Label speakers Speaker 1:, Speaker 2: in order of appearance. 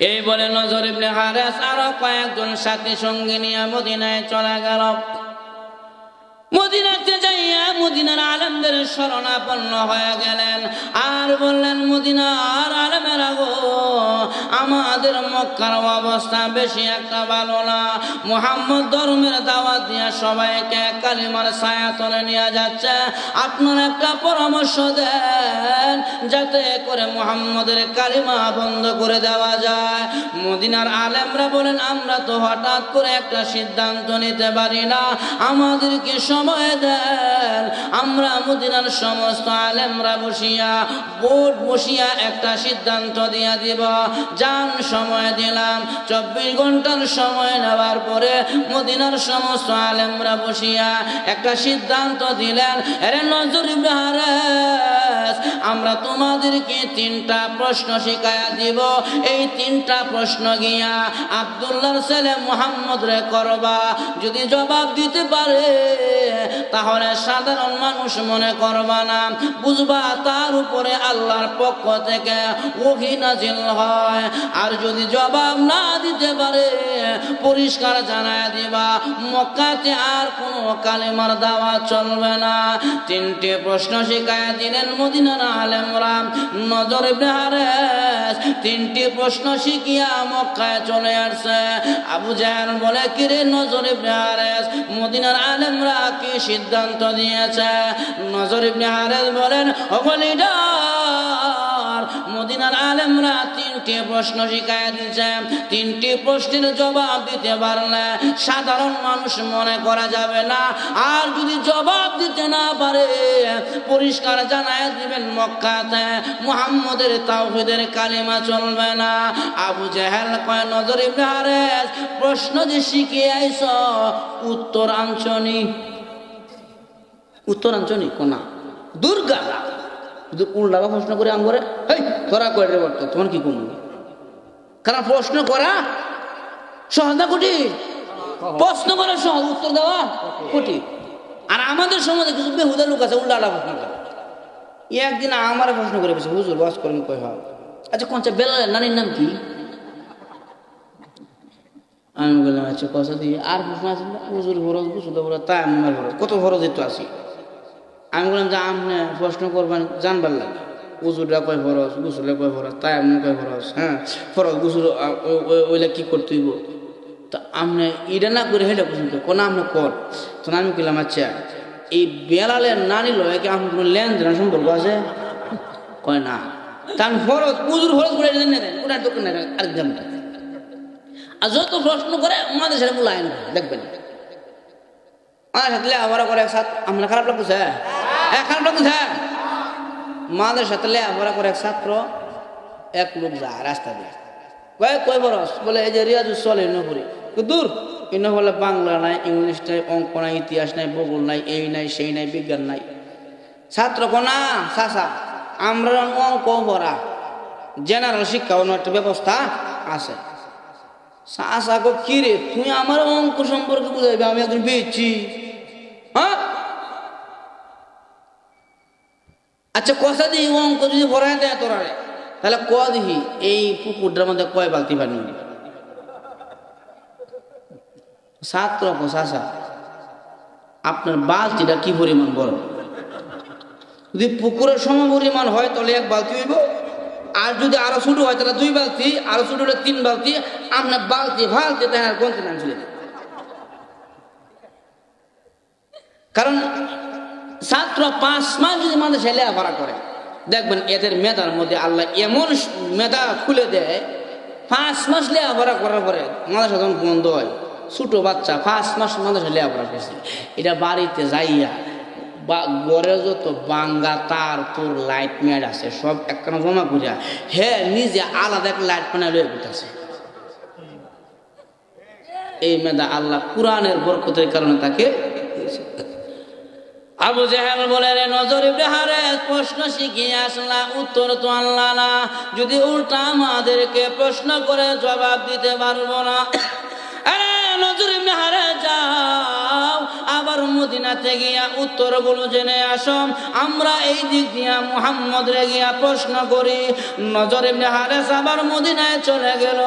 Speaker 1: এই বলে নজর ইবনে হারেস আরও কয়েকজন সাথী সঙ্গে নিয়ে মদিনায় চলা গেল। মদিনাতে যাইয়া মদিনার আলমদের শরণাপন্ন হয়ে গেলেন। আর বললেন মদিনা আর আলমেরা গো আমাদের মক্কার অবস্থা বেশি একটা ভালো না। মোহাম্মদ ধর্মের দাওয়াত দিয়ে সবাইকে কালিমার ছায়া তলে নিয়ে যাচ্ছে। আপনার একটা পরামর্শ দেন, যাতে করে মোহাম্মদের কালিমা বন্ধ করে দেওয়া যায়। মদিনার আলেমরা বলেন, আমরা তো হঠাৎ করে একটা সিদ্ধান্ত নিতে পারি না। আমাদেরকে সময় দেন আমরা মদিনার সমস্ত আলেমরা বসিয়া বোর্ড বসিয়া একটা সিদ্ধান্ত দিয়া দিব। যান সময় দিলাম, চব্বিশ ঘণ্টার সময় নেওয়ার পরে মদিনার সমস্ত আলেমরা বসিয়া একটা সিদ্ধান্ত দিলেন, এরে নজর ইব্রাহারেস আমরা তোমাদেরকে তিনটা প্রশ্ন শিখাইয়া দিব। এই তিনটা প্রশ্ন গিয়া আবদুল্লাহর ছেলে মোহাম্মদ রে করবা। যদি জবাব দিতে পারে তাহলে সাধারণ মানুষ মনে করবা না। বুঝবা, তার উপরে আল্লাহর পক্ষ থেকে ওহি হয়। আর যদি জবাব না দিতে পারে। পরিষ্কার জানায় দিবা, মক্কাতে আর কোনো কালেমার দাওয়া চলবে না। তিনটে প্রশ্ন শিখায় দিলেন মদিনার আলেমরা। নজর বেহারেস, তিনটি প্রশ্ন শিখিয়া মক্কায় চলে আসছে। আবু জাহান বলে, কিরে নজর বেহারেস, মদিনার আলেমরা কি সিদ্ধান্ত দিয়েছে? নজর বেহারেস বলেন অবলিডার মদিনার আলেমরা তিনটি প্রশ্ন শিখায় দিচ্ছে তিনটি প্রশ্নের জবাব দিতে পারলে সাধারণ মানুষ মনে করা যাবে না। আর যদি জবাব দিতে না পারে, পরিষ্কার জানায় দিবেন মক্কাতে। মুহাম্মদের তাওহিদের কালিমা চলবে না। আবু জাহেল কয়, নজর ইব্রাহারে প্রশ্ন যে শিখে আইস উত্তর আঞ্চনি উত্তর কোনা? দুর্গা যদি উল্টা প্রশ্ন করে আম করে এই তোরা করে রে বর্ত তোমার কি কমবে কারণ প্রশ্ন করা? সহজ না কুটি? প্রশ্ন করা সহজ, উত্তর দেওয়া কুটি। আর আমাদের সমাজে কিছু বেহুদা লোক আছে উল্টা প্রশ্ন করে। একদিন আমার প্রশ্ন করে বেশি হুজুর বাস করেন কয় হয়? আচ্ছা কোনটা বেলা নানির নাম কি? আমি বললাম আচ্ছা কথা দিয়ে? আর প্রশ্ন আছে, হুজুর, ফরজ গুসুল ফরজ তাই আমার ফরজ, কত ফরজ একটু আসি আমি বললাম, যে, আপনি প্রশ্ন করবেন, জানবার লাগে উজুরটা কয়, ফরজ। গুসুলে কয়, ফরজ। তাই আপনি কয়, ফরজ। হ্যাঁ ফরজ। গুসুল ওইলে কি করতে হইব? তা আপনি এটা না করে হেটা পছন্দ কোন আপনি কর। তখন আমি কইলাম আচ্ছা এই বেলালের নানি লয় কি আপনার কোনো লেনদেন সম্পর্ক আছে? কয়, না। তা আমি ফরজ উজুর ফরজ করে দেন না ওটা দোকান আরেকজনটা আর যত প্রশ্ন করে আমাদের সাথে বলায় না দেখবেন। আমার সাথে লেখাপড়া করে এক সাথ আমরা খারাপ লাগতেছে? খারাপ লাগতেছে মাদের সাথে লেখাপড়া করে এক ছাত্র, এক লোক যায় রাস্তা দিয়ে। কয় কয় বরস বলে, এই যে রিয়াজু চলে নপুরি দূর। ইনো বলে বাংলা নাই, ইংলিশ নাই, অঙ্ক নাই, ইতিহাস নাই, ভূগোল নাই, এই নাই, সেই নাই, বিজ্ঞান নাই। ছাত্র কোনা চাষা আমরা অঙ্ক ভরা। জেনারেল শিক্ষা অন্য একটা ব্যবস্থা আছে। চাষা গো কি রে, তুই আমার অঙ্ক সম্পর্কে বুঝাইবে? আমি একজন বেচছি হ্যাঁ আচ্ছা কথা দিই অঙ্ক যদি ভরাই দেয় তোরা তাহলে ক দিহি? এই পুকুরটার মধ্যে কয় বালতি পানি? ছাত্র চাষা আপনার বালতিটা কি পরিমাণ বড় যদি পুকুরের সম পরিমাণ হয়, তাহলে এক বালতি হইব। আর যদি আরও ছোট হয়, তাহলে দুই বালতি, আরও ছোট হলে তিন বালতি। আপনার বালতি ফালতি তাই গন্তি নাম কারণ ছাত্র পাঁচ মাস যদি মানুষ লেখাপড়া করে, দেখবেন এদের মেধার মধ্যে আল্লাহ এমন মেধা খুলে দেয়, পাঁচ মাস লেখাপড়া করার পরে মানুষ যখন বন্ধ হয়। ছোট বাচ্চা পাঁচ মাস মানুষ লেখাপড়া করছে। এটা বাড়িতে যাইয়া বা গড়ে যত বাঙ্গা, তার, তোর, লাইট মেড আছে, সব একখানা জমা করিয়া হে নিজে আলাদা একটা লাইট পানা লয়ে উঠেছে এই মেধা আল্লাহ কোরআনের বরকতের কারণে তাকে আবু জাহেল বলে, রে নজর বেহারে প্রশ্ন শিখিয়ে আসলা, উত্তর তো আল্লাহ না। যদি উল্টা আমাদেরকে প্রশ্ন করে জবাব দিতে পারব না। যাও, আবার গিয়া আসম আমরা এই দিক দিয়া রে গিয়া প্রশ্ন করি। নজর হারেস আবার মদিনায় চলে গেল।